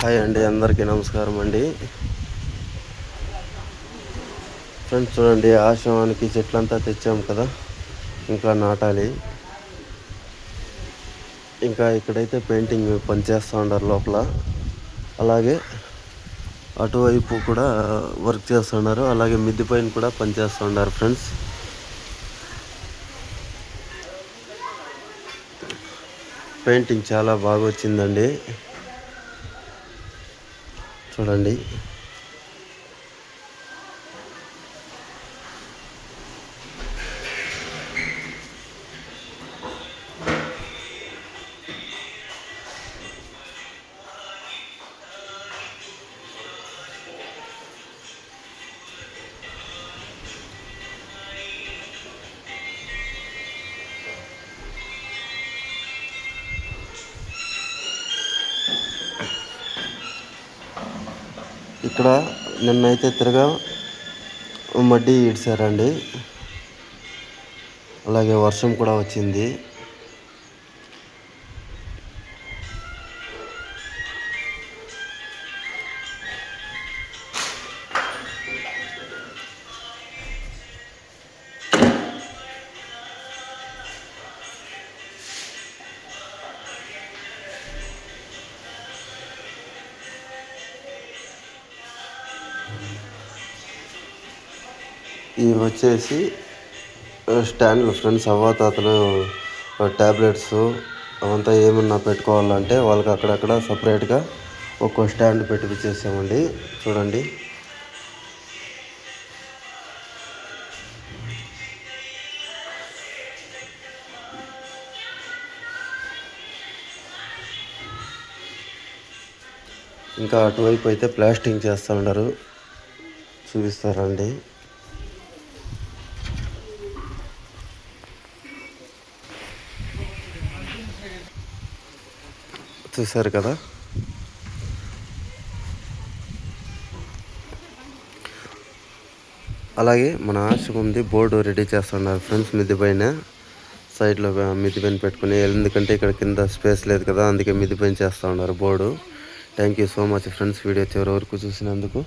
Hi అండి అందరికీ నమస్కారం అండి. ఫ్రెండ్స్ చూడండి ఆశ్రమానికి చెట్లంతా తెచ్చాము కదా ఇంకా నాటాలి. ఇంకా ఇక్కడైతే పెయింటింగ్ పనిచేస్తూ ఉన్నారు లోపల. అలాగే అటువైపు కూడా వర్క్ చేస్తున్నారు అలాగే మిద్ది పైన కూడా పనిచేస్తూ ఉన్నారు ఫ్రెండ్స్. పెయింటింగ్ చాలా బాగా వచ్చిందండి. చూడండి. ఇక్కడ నిన్నైతే తిరగా మడ్డి ఇడిచారండి. అలాగే వర్షం కూడా వచ్చింది. ఇవి వచ్చేసి స్టాండ్లు ఫ్రెండ్స్ అవ్వాతాతలు ట్యాబ్లెట్స్ అవంతా ఏమన్నా పెట్టుకోవాలంటే వాళ్ళకి అక్కడక్కడ సపరేట్గా ఒక్కో స్టాండ్ పెట్టించేసామండి చూడండి. ఇంకా అటువైపు అయితే ప్లాస్టింగ్ చేస్తూ ఉన్నారు. చూపిస్తారండి. చూశారు కదా? అలాగే మన ఆశ్రమంది బోర్డు రెడీ చేస్తున్నారు ఫ్రెండ్స్ మిద్ది పైన సైడ్లో మిద్ది పైన పెట్టుకుని ఎందుకంటే ఇక్కడ కింద స్పేస్ లేదు కదా అందుకే మిద్ది పైన చేస్తూ ఉన్నారు board. Thank you so much friends video చివరి వరకు చూసినందుకు